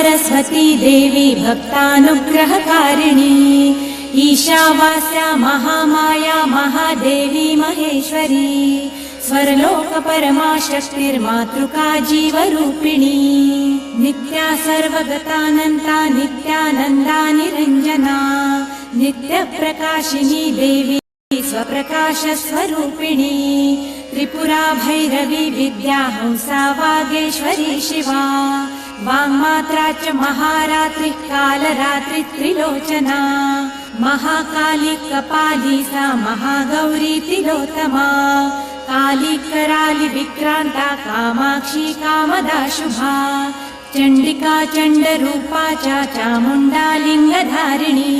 सरस्वती देवी भक्तानुग्रहकारिणी ईशावास्या महामाया महादेवी महेश्वरी स्वरलोकपरमा शक्तिर्मातृका जीवरूपिणी नित्या सर्वगतानन्ता नित्यानन्दा निरञ्जना नित्यप्रकाशिनी देवी स्वप्रकाशस्वरूपिणी त्रिपुरा भैरवी विद्या हंसा वागेश्वरी शिवा वाङ्मात्रा च महारात्रिः कालरात्रि त्रिलोचना। महाकाली कपाली सा महागौरी तिलोत्तमा काली कराली विक्रान्ता कामाक्षी कामदा शुभा। चण्डिका चण्डरूपा च चामुण्डा लिङ्गधारिणी।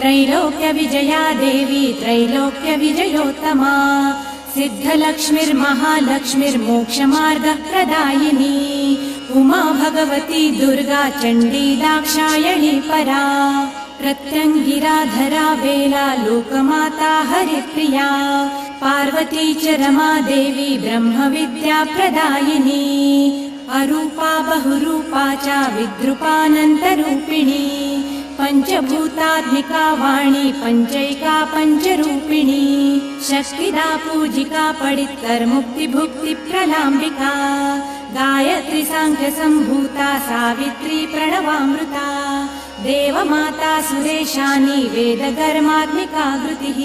त्रैलोक्यविजया देवी त्रैलोक्यविजयोत्तमा सिद्धलक्ष्मीर्महालक्ष्मीर्मोक्षमार्गप्रदायिनी उमा भगवती दुर्गा चण्डी दाक्षायणी परा। प्रत्यङ्गिराधरा वेला लोकमाता हरिप्रिया। पार्वती च रमा देवी ब्रह्मविद्या प्रदायिनी। अरूपा बहुरूपा च विद्रुपानन्तरूपिणी पञ्चभूतात्मिका वाणी पञ्चैका पञ्चरूपिणी शक्तिदा पूजिका पडित्तर्मुक्तिभुक्ति प्रलाम्बिका गायत्री साङ्ख्यसम्भूता सावित्री प्रणवामृता देवमाता सुरेशानी वेदकर्मात्मिका कृतिः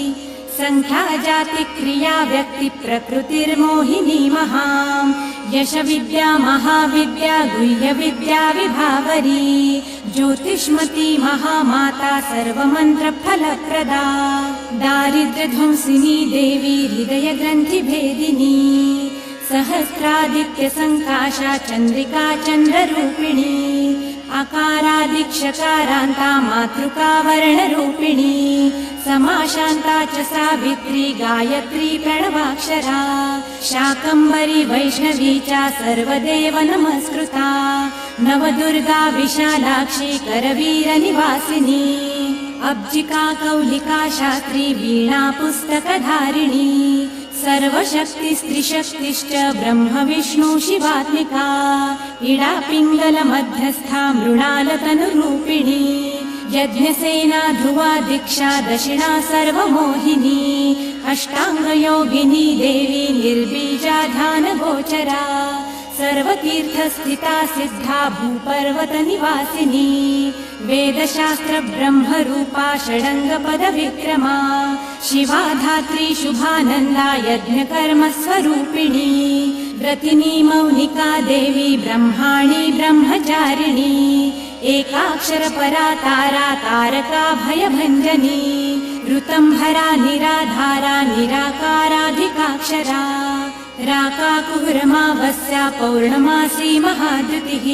सङ्ख्या जाति क्रिया व्यक्ति प्रकृतिर्मोहिनी महाम् यश विद्या महाविद्या गुह्य विद्या विभावरी। ज्योतिष्मती महामाता सर्वमन्त्र फलप्रदा देवी हृदय ग्रन्थि भेदिनी सहस्रादित्य सङ्काशा चन्द्रिका चन्द्ररूपिणी। अकारादिक्षकारान्ता मातृका वर्णरूपिणी समाशान्ता च सावित्री गायत्री प्रणवाक्षरा। शाकम्बरी वैष्णवी च सर्वदेव नमस्कृता। नवदुर्गा विशालाक्षी करवीरनिवासिनी अब्जिका कौलिका शास्त्री वीणा पुस्तकधारिणी। सर्वशक्तिस्त्रिशक्तिश्च ब्रह्म विष्णु शिवात्मिका। इडा पिङ्गलमध्यस्था मृणालतनुरूपिणी यज्ञसेना ध्रुवा दीक्षा दक्षिणा सर्वमोहिनी। अष्टाङ्गयोगिनी देवी निर्बीजा ध्यानगोचरा। सर्वतीर्थस्थिता सिद्धा भूपर्वतनिवासिनी। वेदशास्त्र ब्रह्मरूपा षडङ्गपदविक्रमा। शिवा धात्री शुभानन्दा यज्ञकर्मस्वरूपिणी। व्रतिनी मौनिका देवी ब्रह्माणि ब्रह्मचारिणी एकाक्षरपरा तारा तारका भयभञ्जनी ऋतम्भरा निराधारा निराकाराधिकाक्षरा राकाकुहरमावस्या पौर्णमासी महाद्युतिः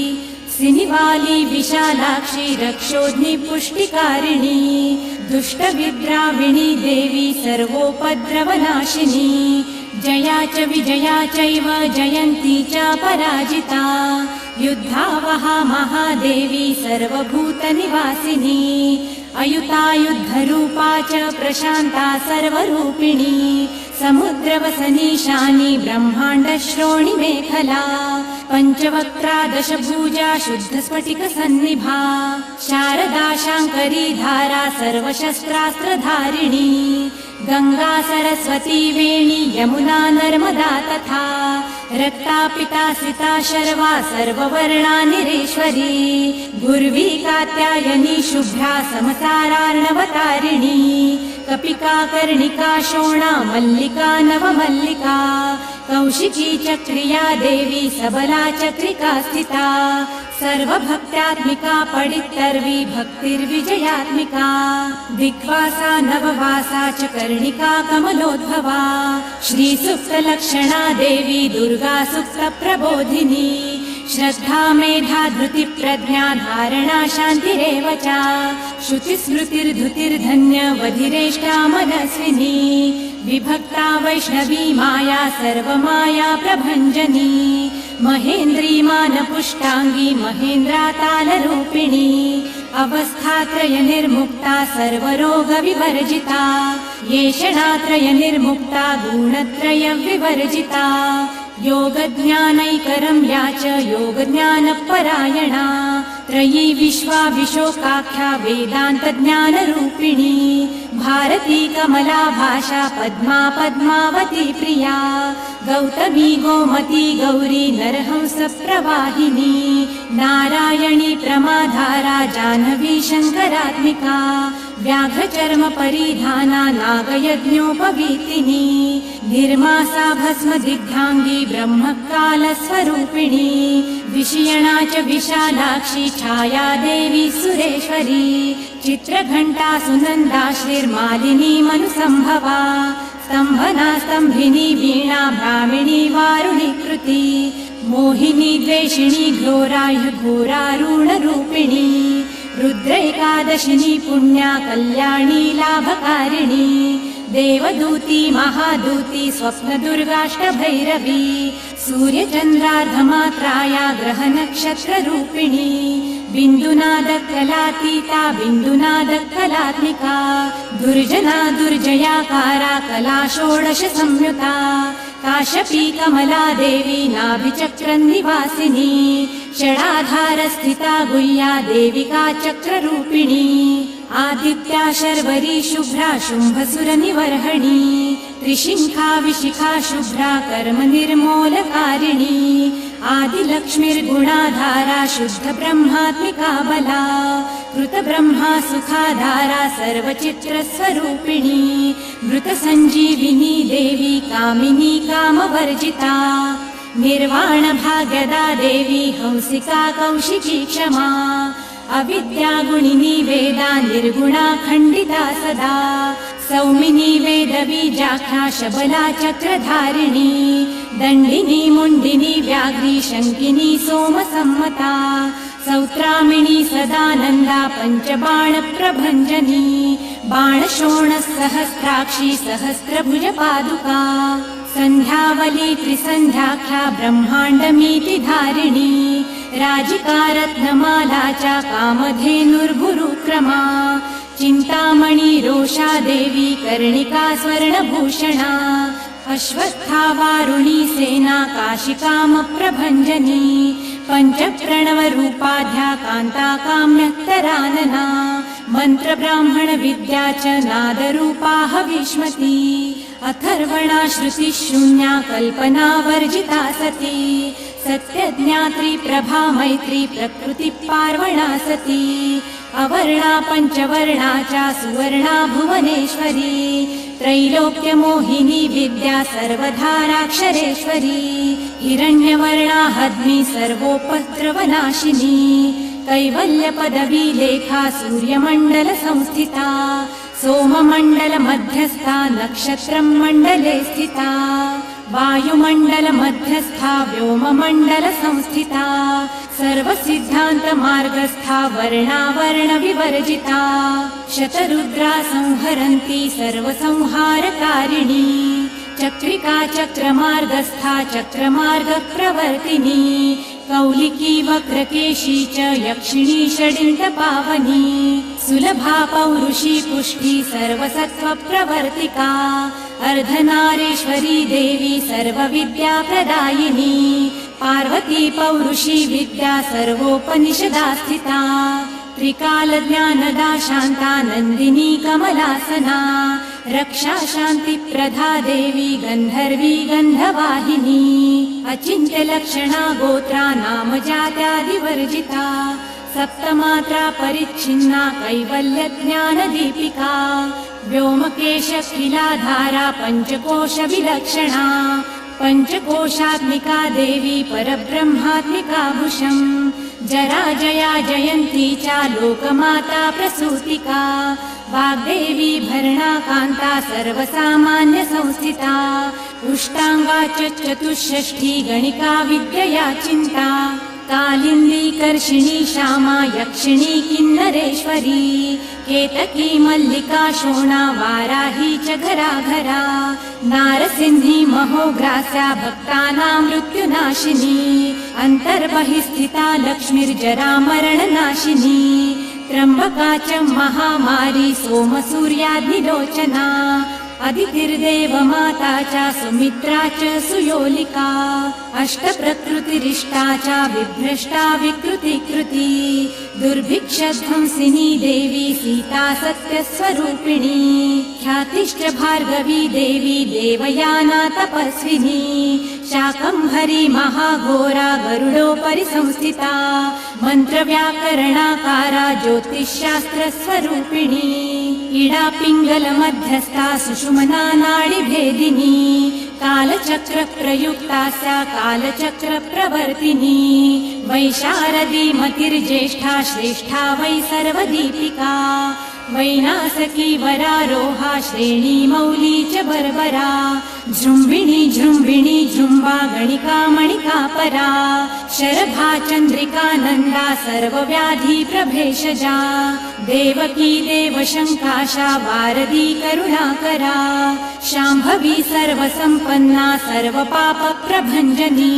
सिनिवाली विशालाक्षी रक्षोध्नि पुष्टिकारिणी दुष्टविद्राविणी देवी सर्वोपद्रवनाशिनी जया च विजया चैव जयन्ती च पराजिता युद्धावहा महादेवी सर्वभूतनिवासिनी अयुतायुद्धरूपा च प्रशान्ता सर्वरूपिणी समुद्रवसनीशानी ब्रह्माण्डश्रोणि मेखला पञ्चवक्त्रा दशभुजा शुद्धस्फटिकसन्निभा शारदा शाङ्करी धारा सर्वशस्त्रास्त्रधारिणी गङ्गा सरस्वती वेणी यमुना नर्मदा तथा रक्ता पिता सिता शर्वा सर्ववर्णानिरेश्वरी गुर्वी कात्यायनी शुभ्रा समसारार्णवतारिणी कपिका कर्णिका शोणा मल्लिका नवमल्लिका कौशिकी चक्रिया देवी सबला चक्रिका स्थिता सर्वभक्त्यात्मिका पडित्तर्वी भक्तिर्विजयात्मिका दिग्वासा नववासा च कर्णिका कमलोद्भवा श्रीसुप्तलक्षणा देवी दुर्गा सुप्तप्रबोधिनी श्रद्धा मेधा धृति प्रज्ञा धारणा शान्तिरेव च। श्रुतिस्मृतिर्धृतिर्धन्य वधिरेष्टा मनस्विनी। विभक्ता वैष्णवी माया सर्वमाया प्रभञ्जनी। महेन्द्री मानपुष्टाङ्गी महेन्द्रा तालरूपिणी अवस्थात्रय निर्मुक्ता सर्वरोगविवर्जिता। येषणात्रय निर्मुक्ता गुणत्रय विवर्जिता योगज्ञानैकरं या च योगज्ञानपरायणा। त्रयी विश्वा विशोकाख्या वेदान्तज्ञानरूपिणी। भारती कमला भाषा पद्मा पद्मावती प्रिया। गौतमी गोमती गौरी नरहंस प्रवाहिनी नारायणी प्रमाधारा जाह्नवी शङ्करात्मिका व्याघ्रचर्म परिधाना नागयज्ञोपवीतिनी निर्मासा भस्म दिग्धाङ्गी ब्रह्मकालस्वरूपिणी विषयणा च विशालाक्षी छाया देवी सुरेश्वरी चित्रघण्टा सुनन्दा श्रीर्मालिनी मनुसम्भवा स्तम्भना स्तम्भिनी वीणा ब्राह्मिणी वारुणी कृति मोहिनी द्वेषिणी गोराःघोरारुणरूपिणी रुद्र एकादशिणी पुण्या कल्याणी लाभकारिणी देवदूती महादूती स्वप्नदुर्गाष्टभैरवी सूर्यचन्द्रार्धमात्राया ग्रहनक्षत्ररूपिणी बिन्दुनादकलातीता बिन्दुनादकलात्मिका दुर्जना दुर्जयाकारा कला षोडश संयुता काशपी कमला देवी नाभिचक्रन्निवासिनी षडाधारस्थिता गुह्या देविका चक्ररूपिणी आदित्या शर्वरी शुभ्रा शुम्भसुरनिवर्हणी त्रिशिङ्खा विशिखा शुभ्रा कर्म निर्मूलकारिणी आदिलक्ष्मीर्गुणाधारा शुद्ध ब्रह्मात्मिका बला। कृतब्रह्मा सुखाधारा सर्वचित्रस्वरूपिणी। मृतसञ्जीविनी देवी कामिनी कामवर्जिता। निर्वाण भाग्यदा देवी हंसिका कौशिकी क्षमा। अविद्यागुणिनी वेदा निर्गुणा खण्डिता सदा सौमिनी वेदबीजाख्या शबला चक्रधारिणी दण्डिनी मुण्डिनी व्याघ्री शङ्किनी सोमसम्मता सौत्रामिणी सदानन्दा पञ्चबाणप्रभञ्जनी बाणशोणः सहस्राक्षी सन्ध्यावली त्रिसन्ध्याख्या ब्रह्माण्डमीति धारिणी राजिकारत्नमाला च कामधेनुर्गुरुक्रमा चिन्तामणि रोषा देवी कर्णिका स्वर्णभूषणा अश्वस्था वारुणी सेना काशिकामप्रभञ्जनी पञ्चप्रणवरूपाध्या कान्ता काम्यक्तरानना मन्त्रब्राह्मण विद्या च नादरूपाः विष्मती अथर्वणा श्रुतिशून्या कल्पना वर्जिता सती सत्यज्ञात्री प्रभा मैत्री प्रकृति पार्वणा सती अवर्णा पञ्चवर्णा च सुवर्णा भुवनेश्वरी। त्रैलोक्यमोहिनी विद्या सर्वधाराक्षरेश्वरी हिरण्यवर्णा हद्मि सर्वोपद्रवनाशिनी। कैवल्यपदवी लेखा सूर्यमण्डल संस्थिता। सोममण्डल मध्यस्था नक्षत्रं मण्डले स्थिता वायुमण्डल मध्यस्था व्योममण्डल संस्थिता सर्वसिद्धान्तमार्गस्था वर्णावर्ण विवर्जिता शतरुद्रा संहरन्ती सर्वसंहारकारिणी चक्रिका चक्रमार्गस्था चक्रमार्गप्रवर्तिनी कौलिकी वक्रकेशी च यक्षिणी षडिण्डपावनी सुलभा पौरुषी पुष्टि सर्वसत्त्वप्रवर्तिका अर्धनारेश्वरी देवी सर्वविद्याप्रदायिनी। पार्वती पौरुषी विद्या सर्वोपनिषदा स्थिता। त्रिकालज्ञानदा शान्ता नन्दिनी कमलासना। रक्षा शान्तिप्रधा देवी गन्धर्वी गन्धवाहिनी। अचिन्त्यलक्षणा गोत्रा नाम जात्यादिवर्जिता सप्तमात्रा परिच्छिन्ना कैवल्यज्ञानदीपिका व्योमकेशखिलाधारा पञ्चकोश विलक्षणा पञ्चकोशात्मिका देवी परब्रह्मात्मिका भुषम् जरा जया जयन्ती च लोकमाता प्रसूतिका वाग्देवी भरणा कान्ता सर्वसामान्य संस्थिता उष्टाङ्गा च चतुष्षष्ठी गणिका विद्यया चिन्ता कालिन्दी कर्षिणी श्यामा यक्षिणी किन्नरेश्वरी केतकी मल्लिका शोणा वाराही च घरा घरा नारसिंही महोग्रास्या भक्तानां मृत्युनाशिनी अन्तर्बहिस्थिता लक्ष्मीर्जरा मरणनाशिनी त्र्यम्बका च महामारी सोमसूर्याग्निलोचना अदितिर्देव माता च सुमित्रा च सुयोलिका। अष्टप्रकृतिरिष्टा च विभ्रष्टा विकृतिकृति। दुर्भिक्षध्वंसिनी देवी सीता सत्यस्वरूपिणी। ख्यातिश्च भार्गवी देवी देवयाना तपस्विनी। शाकम्भरी महाघोरा गरुडोपरि संस्थिता। मन्त्रव्याकरणाकारा ज्योतिषशास्त्रस्वरूपिणी इडा पिङ्गल मध्यस्था सुषुमना नाडिभेदिनी कालचक्र प्रयुक्तास्या कालचक्र प्रवर्तिनी वैशारदी मतिर्ज्येष्ठा श्रेष्ठा वै सर्वदीपिका। वैनासकी वरारोहा श्रेणी मौली च बर्बरा जृम्बिणी जृम्बिणी जृम्बा गणिका मणिका परा शरभा चन्द्रिका नन्दा सर्वव्याधि प्रभेषजा देवकी देवशङ्काशा वारदी करुणाकरा शाम्भवी सर्वसम्पन्ना सर्वपापप्रभञ्जनी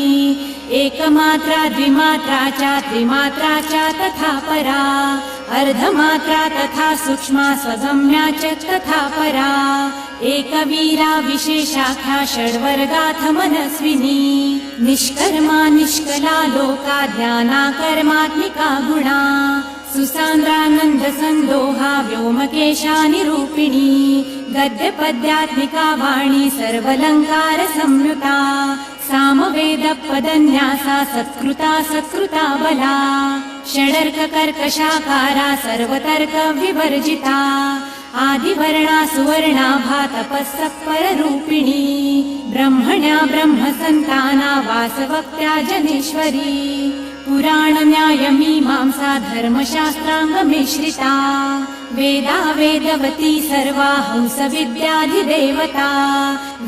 एकमात्रा द्विमात्रा च त्रिमात्रा च तथा परा। अर्धमात्रा तथा सूक्ष्मा स्वगम्या च तथा परा। एकवीरा विशेषाख्या षड्वर्गाथ मनस्विनी। निष्कर्मा निष्कला लोका ध्याना कर्मात्मिका गुणा। सुसान्द्रानन्द सन्दोहा व्योमकेशा निरूपिणी। गद्यपद्यात्मिका वाणी सर्वलङ्कार संयुता। सामवेदपदन्यासा सत्कृता सत्कृता बला। सर्वतर्क विवर्जिता आदिवर्णा सुवर्णाभा तपःसः पररूपिणी। ब्रह्मण्या ब्रह्मसन्ताना वासवक्त्या जनेश्वरी। पुराणन्यायमीमांसा धर्मशास्त्राङ्गमिश्रिता वेदा वेदवती सर्वा हंसविद्याधिदेवता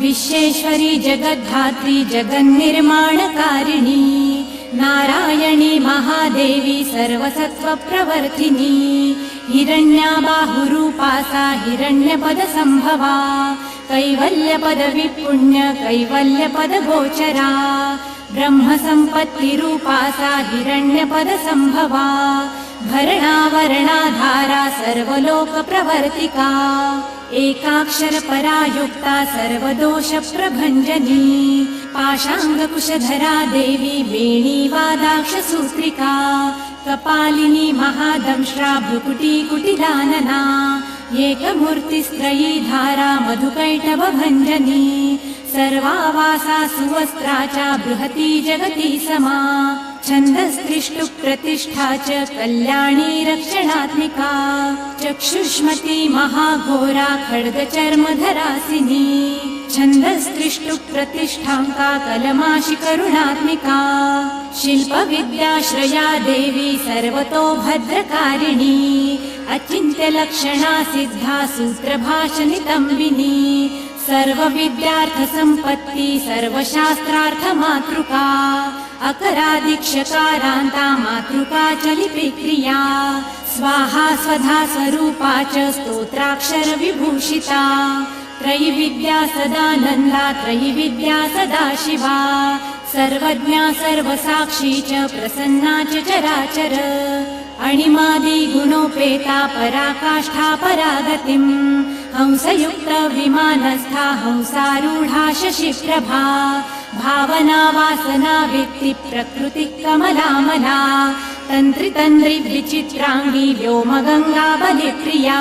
विश्वेश्वरी जगद्धात्री जगन्निर्माणकारिणी नारायणी महादेवी सर्वसत्त्वप्रवर्तिनी हिरण्या बाहुरूपा सा हिरण्यपदसम्भवा कैवल्यपदविपुण्य कैवल्यपदगोचरा ब्रह्मसम्पत्तिरूपा सा हिरण्यपदसम्भवा भरणावरणाधारा सर्वलोकप्रवर्तिका एकाक्षरपरा युक्ता सर्वदोषप्रभञ्जनी पाशाङ्गकुशधरा देवी वेणी वादाक्षसूत्रिका कपालिनी महादंश्रा भ्रुकुटी कुटिलानना एकमूर्तिस्त्रयी धारा मधुकैटभञ्जनी सर्वावासा सुवस्त्रा च बृहती जगती समा छन्दस्त्रिष्टु प्रतिष्ठा च कल्याणी रक्षणात्मिका चक्षुष्मती महाघोरा खड्गचर्मधरासिनी छन्दस्त्रिष्टु प्रतिष्ठाङ्का कलमाशि करुणात्मिका शिल्पविद्याश्रया देवी सर्वतो भद्रकारिणी अचिन्त्यलक्षणा सिद्धा सूत्रभाषनितम्बिनी सर्वविद्यार्थसम्पत्ति सर्वशास्त्रार्थमातृका अकरादिक्षकारान्ता मातृका च लिपिक्रिया स्वाहा स्वधा स्वरूपा च स्तोत्राक्षरविभूषिता। त्रयिविद्या सदानन्दा त्रयिविद्या सदाशिवा सर्वज्ञा सर्वसाक्षी च प्रसन्ना च चराचर। अणिमादि गुणोपेता पराकाष्ठा परागतिम् हंसयुक्त विमानस्था हंसारूढा शशिप्रभा। भावना वासना वित्ति प्रकृति कमलामला तन्त्रि तन्त्रि विचित्राङ्गी व्योमगङ्गा बलिप्रिया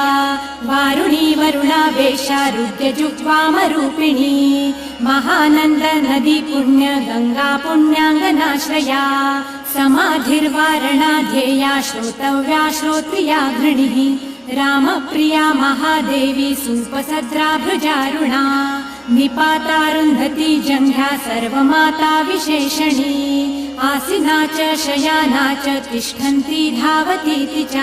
वारुणी वरुणा वेशा रुद्यजुग्वामरूपिणी महानन्द नदी पुण्य गङ्गा पुण्याङ्गनाश्रया। समाधिर्वारणा ध्येया श्रोतव्या श्रोत्रिया घृणिः रामप्रिया महादेवी सुपसद्रा भृजारुणा निपातारुन्धती जङ्घ्या सर्वमाता विशेषणी। आसिना च शयाना च तिष्ठन्ती धावतीति च।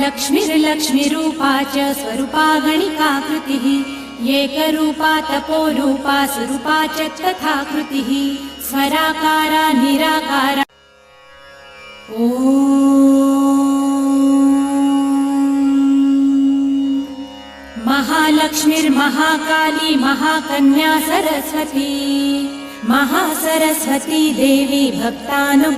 लक्ष्मीर्लक्ष्मीरूपा च स्वरूपा गणिका कृतिः एकरूपा तपोरूपा स्वरूपा च तथा कृतिः स्वराकारा निराकारा। ओ महालक्ष्मीर्महाकाली महाकन्या सरस्वती महासरस्वती देवी भक्तानु